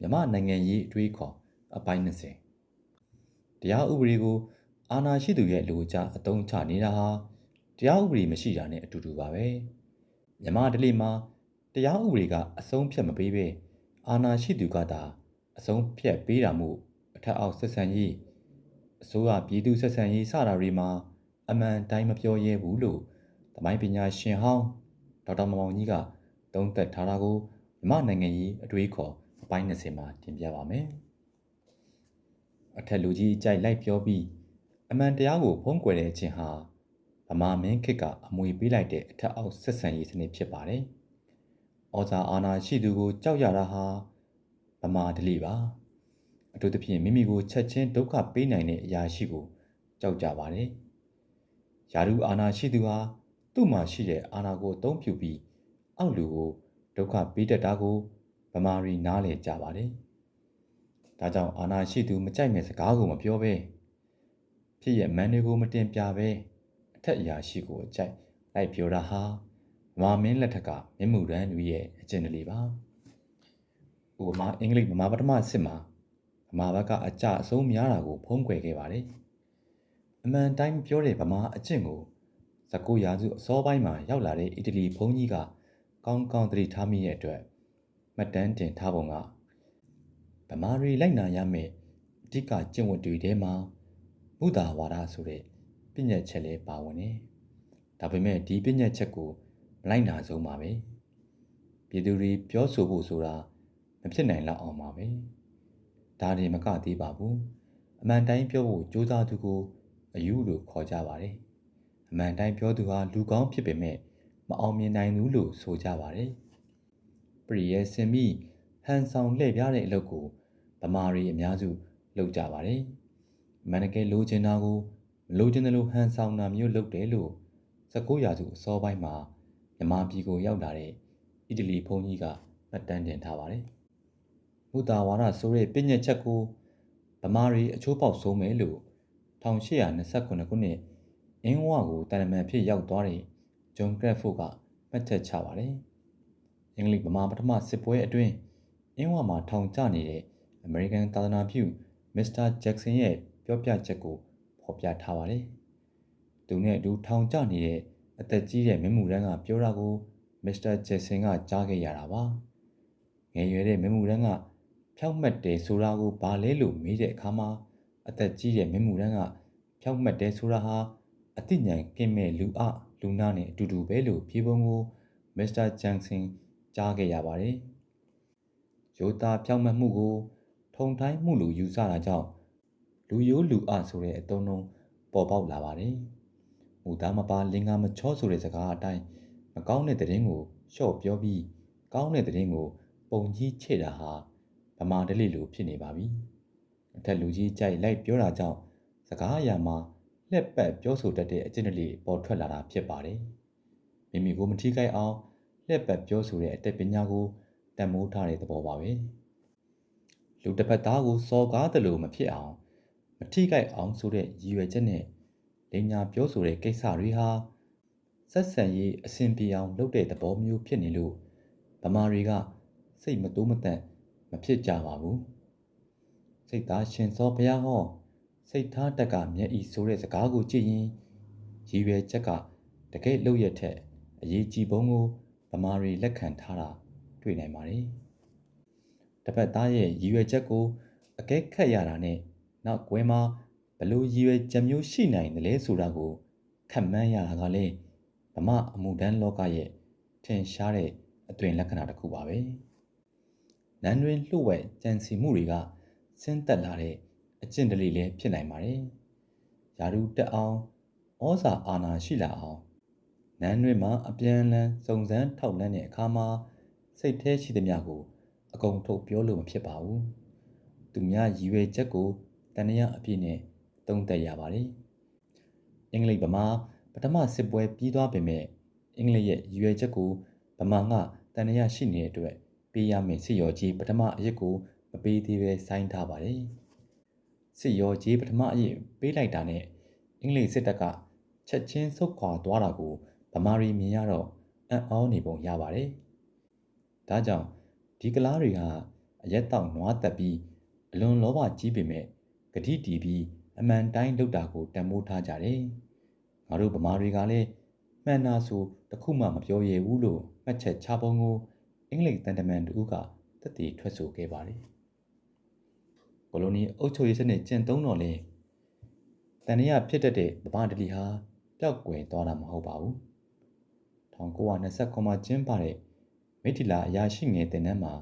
မြမနိုင်ငံရေးအတွေးခေါ်အပိုင်း20တရားဥပဒေကိုအာဏာရှိသူရဲ့လူအကြအတုံးချနေတာဟာတရားဥပဒေမရှိတာနဲ့အတူတူပါပဲမြမဒလိမှာတရားဥပဒေကအဆုံးဖြတ်မပေးဘဲအာဏာရှိသူကသာအဆုံးဖြတ်ပေးတာမှုအထက်အောက်ဆက်ဆံရေးအစိုးရပြည်သူဆက်ဆံရေးစတာတွေမှာအမှန်တိုင်းမပြောရဲဘူးလို့သမိုင်းပညာရှင်ဟောင်းဒေါက်တာမောင်မောင်ကြီးကသုံးသပ်ထားတာကိုမြမနိုင်ငံရေးအတွေးခေါ် အပိုင်း20မှာတင်ပြပါမယ်။အထက်လူကြီးကြိုက်လိုက်ပြောပြီးအမှန်တရားကိုဖုံးကွယ်တဲ့အချင်းဟာဗမာမင်းခေတ်ကအမွေပေးလိုက်တဲ့အထက်အောက်ဆက်ဆံရေးစနစ်ဖြစ်ပါတယ်။ဩဇာအာဏာရှိသူကိုကြောက်ရတာဟာဗမာဒလိပါ။အထူးသဖြင့်မိမိကိုချက်ချင်းဒုက္ခပေးနိုင်တဲ့အရာရှိကိုကြောက်ကြပါတယ်။ယာရုအာဏာရှိသူဟာသူ့မှာရှိတဲ့အာဏာကိုအသုံးပြုပြီးအောက်လူကိုဒုက္ခပေးတတ်တာကို ဗမာရီနားလည်ကြပါတယ်။ဒါကြောင့်အာနာရှိသူမကြိုက်မဲ့စကားကိုမပြောဘဲဖြစ်ရဲ့မန်တွေကိုမတင်ပြဘဲအထက်အရာရှိကိုအကြိုက်လိုက်ပြောတာဟာဗမာမင်းလက်ထက်ကမြမှုရန်လူရဲ့အကျဉ်းလေးပါ။ဥပမာအင်္ဂလိပ်ဗမာပထမစစ်မှာဗမာဘက်ကအကြအဆုံးများတာကိုဖုံးကွယ်ခဲ့ပါတယ်။အမှန်တိုင်းပြောတဲ့ဗမာအကျင့်ကို19ရာစုအစောပိုင်းမှာရောက်လာတဲ့အီတလီဘုန်းကြီးကကောင်းကောင်းသတိထားမိတဲ့အတွက် မှတ်တမ်းတင်ထားပုံကဗမာတွေလိုက်နာရမယ့်အဓိကကျင့်ဝတ်တွေထဲမှာဘုဒ္ဓဝါဒဆိုတဲ့ပြည့်ညက်ချက်လေးပါဝင်တယ်။ဒါပေမဲ့ဒီပြည့်ညက်ချက်ကိုမလိုက်နာဆုံးပါပဲ။ပြည်သူတွေပြောဆိုဖို့ဆိုတာမဖြစ်နိုင်လောက်အောင်ပါပဲ။ဒါတွေမကသေးပါဘူး။အမှန်တိုင်းပြောဖို့ကြိုးစားသူကိုအယူလို့ခေါ်ကြပါတယ်။အမှန်တိုင်းပြောသူဟာလူကောင်းဖြစ်ပေမဲ့မအောင်မြင်နိုင်ဘူးလို့ဆိုကြပါတယ်။ ပရိယေစင်မိဟန်ဆောင်လှည့်ပြားတဲ့အလုပ်ကိုဗမာတွေအများစုလုပ်ကြပါတယ်။မန်နကဲလိုချင်တာကိုမလိုချင်တယ်လို့ဟန်ဆောင်တာမျိုးလုပ်တယ်လို့19ရာစုအစောပိုင်းမှာမြမပြည်ကိုရောက်လာတဲ့အီတလီဘုန်းကြီးကမှတ်တမ်းတင်ထားပါတယ်။မုတာဝါဒဆိုတဲ့ပြည့်ညက်ချက်ကိုဗမာတွေအချိုးပေါက်ဆုံးမယ်လို့1829ခုနှစ်အင်းဝကိုတာလမန်ဖြစ်ရောက်သွားတဲ့ဂျွန်ကရက်ဖို့ကမှတ်ချက်ချပါတယ်။ အင်္ဂလိပ်ဗမာပထမစစ်ပွဲအတွင်းအင်းဝမှာထောင်ကျနေတဲ့အမေရိကန်သာသနာပြုမစ္စတာဂျက်ဆင်ရဲ့ပြောပြချက်ကိုဖော်ပြထားပါတယ်။သူနဲ့အတူထောင်ကျနေတဲ့အသက်ကြီးတဲ့မင်းမှုရန်ကပြောတာကိုမစ္စတာဂျက်ဆင်ကကြားခဲ့ရတာပါ။ငယ်ရွယ်တဲ့မင်းမှုရန်ကဖြောက်မှတ်တယ်ဆိုတာကိုဘာလဲလို့မေးတဲ့အခါမှာအသက်ကြီးတဲ့မင်းမှုရန်ကဖြောက်မှတ်တယ်ဆိုတာဟာအသိဉာဏ်ကင်းမဲ့လူအလူနာနဲ့အတူတူပဲလို့ဖြေပုံကိုမစ္စတာဂျန်ဆင်ကြား ခဲ့ရပါတယ်။ရိုးသားပြောင်းမှတ်မှုကို ထုံတိုင်းမှုလို့ယူဆတာကြောင့်လူရိုးလူအဆိုတဲ့အတုံးလုံးပေါ်ပေါက်လာပါတယ်။မူသားမပါလင်္ကာမချောဆိုတဲ့စကားအတိုင်းမကောင်းတဲ့တဲ့ရင်ကိုလျှော့ပြောပြီးကောင်းတဲ့တဲ့ရင်ကိုပုံကြီးချဲ့တာဟာဗမာဒလိလိုဖြစ်နေပါပြီ။အထက်လူကြီးကြိုက်လိုက်ပြောတာကြောင့်စကားအရာမှာလက်ပတ်ပြောဆိုတတ်တဲ့အကျင့်တွေပေါ်ထွက်လာတာဖြစ်ပါတယ်။မိမိကိုမထိခိုက်အောင် လှည့်ပတ်ပြောဆိုတဲ့အတတ်ပညာကိုတန်မိုးထားတဲ့သဘောပါပဲလူတစ်ဖက်သားကိုစော်ကားတယ်လို့မဖြစ်အောင်မထိခိုက်အောင်ဆိုတဲ့ရည်ရွယ်ချက်နဲ့လင်ညာပြောဆိုတဲ့ကိစ္စတွေဟာဆက်ဆံရေးအဆင်ပြေအောင်လုပ်တဲ့သဘောမျိုးဖြစ်နေလို့ဗမာတွေကစိတ်မတိုးမတန့်မဖြစ်ကြပါဘူးစိတ်သားရှင်စောဘုရားဟောစိတ်ထားတက်ကမျက်ဤဆိုတဲ့စကားကိုကြည့်ရင်ရည်ရွယ်ချက်ကတကယ်လို့ရတဲ့အရေးကြီးပုံကို ဗမာတွေလက်ခံထားတာတွေ့နိုင်ပါတယ်။တပတ်သားရဲ့ရည်ရွယ်ချက်ကိုအကဲခတ်ရတာနဲ့နောက်ကွယ်မှာဘလို့ရည်ရွယ်ချက်မျိုးရှိနိုင်တယ်လဲဆိုတာကိုခက်မှန်းရတာကလည်းဗမာအမှုတန်းလောကရဲ့ထင်ရှားတဲ့အသွင်လက္ခဏာတစ်ခုပါပဲ။နန်းတွင်လှုပ်ဝဲကြံစီမှုတွေကဆင်းသက်လာတဲ့အကျင့်တလေလည်းဖြစ်နိုင်ပါတယ်။ယာရုတက်အောင်ဩဇာအာဏာရှိလာအောင် နန်းတွင်မှအပြန်အလှန်စုံစမ်းထောက်လှမ်းတဲ့အခါမှာစိတ်แท้ရှိသမျှကို အကုန်ထုတ်ပြောလို့မဖြစ်ပါဘူး။သူများရည်ရွယ်ချက်ကိုတန်ရာအပြည့်နဲ့သုံးသပ်ရပါတယ်။အင်္ဂလိပ်ဗမာပထမစစ်ပွဲပြီးသွားပေမဲ့အင်္ဂလိပ်ရဲ့ရည်ရွယ်ချက်ကိုဗမာကတန်ရာရှိနေတဲ့အတွက်ပေးရမယ့်စစ်ရောကြီးပထမအရစ်ကိုမပေးသေးပဲဆိုင်းထားပါတယ်။စစ်ရောကြီးပထမအရစ်ပေးလိုက်တာနဲ့အင်္ဂလိပ်စစ်တပ်ကချက်ချင်းဆုတ်ခွာသွားတာကို ဗမာရီမြင်ရတော့အံ့ဩနေပုံရပါတယ်။ဒါကြောင့်ဒီကလားတွေဟာအရက်တောက်နွားတက်ပြီးအလွန်လောဘကြီးပေမဲ့ဂတိတီးပြီးအမှန်တိုင်းလုပ်တာကိုတန်ဖိုးထားကြတယ်။ငါတို့ဗမာတွေကလည်းမှန်တာဆိုတခုမှမပြောရဘူးလို့မှတ်ချက်ချပုံကိုအင်္ဂလိပ်တန်တမန်တူကတက်တည်ထွက်ဆိုခဲ့ပါတယ်။ကိုလိုနီအုပ်ချုပ်ရေးစနစ်ကျင့်သုံးတော်လဲတန်ရဖြစ်တတ်တဲ့ဗမာတလီဟာပျောက်ကွယ်သွားတာမဟုတ်ပါဘူး။ 1929မှာကျင်းပတဲ့မိထီလာအရာရှိငယ်တင်နန်းမှာ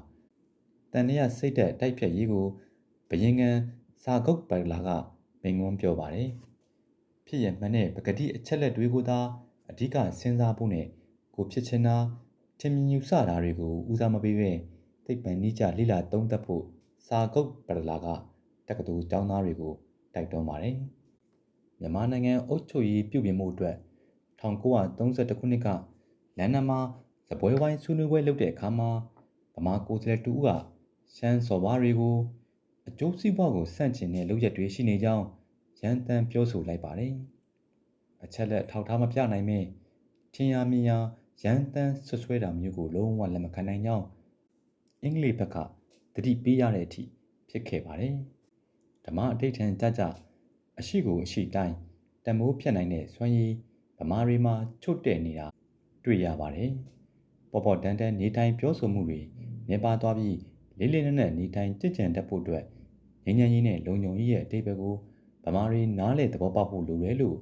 တန်ရစိတ်သက်တိုက်ဖြတ်ရေးကိုဘယင်ကန်စာကုတ်ပလာကမိန်ငွန်းပြောပါတယ်။ဖြစ်ရမှန်တဲ့ပကတိအချက်လက်တွေကိုသာအဓိကစဉ်းစားဖို့နဲ့ကိုဖြစ်ချင်တာထင်မြင်ယူဆတာတွေကိုဦးစားမပေးဘဲသိပ္ပံနိကြလိလာသုံးသပ်ဖို့စာကုတ်ပလာကတက္ကသိုလ်ကျောင်းသားတွေကိုတိုက်တွန်းပါတယ်။မြန်မာနိုင်ငံအုပ်ချုပ်ရေးပြုပြင်မှုအတွက်1932ခုနှစ်က လန်ဒန်မှာစပွဲဝိုင်းဆွေးနွေးပွဲလုပ်တဲ့အခါမှာဗမာကိုယ်စားလှယ်တူကရှမ်းစော်ဘာတွေကိုအကျိုးစီးပွားကိုစန့်ကျင်တဲ့လုပ်ရက်တွေရှိနေကြောင်းရန်တမ်းပြောဆိုလိုက်ပါတယ်။အချက်လက်ထောက်ထားမပြနိုင်မဲ့ထင်ရမြင်ရရန်တမ်းဆွဆွဲတာမျိုးကိုလုံးဝလက်မခံနိုင်ကြောင်းအင်္ဂလိပ်ဘက်ကတတိပေးရတဲ့အထိဖြစ်ခဲ့ပါတယ်။ဓမ္မအဋိဋ္ဌံကြကြအရှိကိုအရှိတိုင်းတမိုးဖြတ်နိုင်တဲ့စွမ်းရည်ဗမာတွေမှာချုပ်တဲ့နေတာ တွေ့ရပါတယ်။ပေါ်ပေါ်တန်းတန်းနေတိုင်းပြောဆိုမှုတွေနေပါသွားပြီးလေးလေးနက်နက်နေတိုင်းကြင်ကြံတတ်ဖို့အတွက်ငញ្ញရင်ကြီးနဲ့လုံုံကြီးရဲ့အတိတ်ဘက်ကိုဗမာတွေနားလေသဘောပေါက်ဖို့လိုတယ်လို့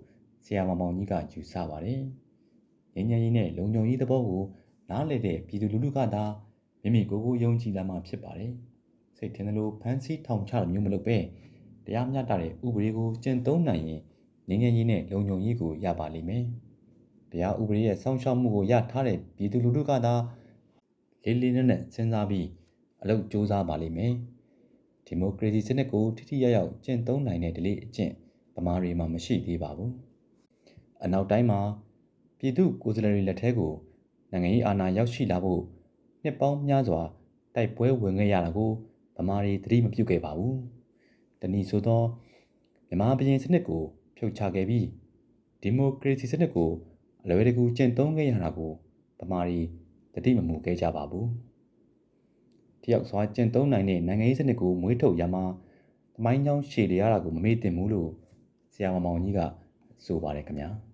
ဆရာမမောင်ကြီးကယူဆပါတယ်။ငញ្ញရင်ကြီးနဲ့လုံုံကြီးသဘောကိုနားလေတဲ့ပြည်သူလူထုကသာမိမိကိုယ်ကိုယုံကြည်လာမှဖြစ်ပါတယ်။စိတ်ထင်သလိုဖန်ဆီးထောင်ချတာမျိုးမလုပ်ပဲတရားမျှတတဲ့ဥပဒေကိုကျင့်သုံးနိုင်ရင်ငញ្ញရင်ကြီးနဲ့လုံုံကြီးကိုရပါလိမ့်မယ်။ တရားဥပဒေရဲ့စောင့်ရှောက်မှုကိုရထားတဲ့ပြည်သူလူထုကသာလေးလေးနက်နက်စဉ်းစားပြီးအလုပ်စ조사ပါလိမ့်မယ်။ဒီမိုကရေစီစနစ်ကိုထိထိရောက်ရောက်ကျင့်သုံးနိုင်တဲ့ဒလိအကျင့်ဗမာတွေမှာမရှိသေးပါဘူး။အနောက်တိုင်းမှာပြည်သူကိုယ်စားလှယ်တွေလက်ထဲကိုနိုင်ငံရေးအာဏာရောက်ရှိလာဖို့နှစ်ပေါင်းများစွာတိုက်ပွဲဝင်ခဲ့ရတာကိုဗမာတွေသတိမပြုခဲ့ပါဘူး။တနည်းဆိုသောမြန်မာပြည်စနစ်ကိုဖြုတ်ချခဲ့ပြီးဒီမိုကရေစီစနစ်ကို အလွယ်တကူကျင့်သုံးခဲ့ရတာကိုဗမာတွေတတိမမူခဲ့ကြပါဘူးတယောက်စွာကျင့်သုံးနိုင်တဲ့နိုင်ငံရေးစနစ်ကိုမွေးထုတ်ရမှာသမိုင်းကြောင်းရှည်ရတာကိုမမေ့တင်ဘူးလို့ဆရာမမောင်ကြီးကဆိုပါတယ်ခင်ဗျာ။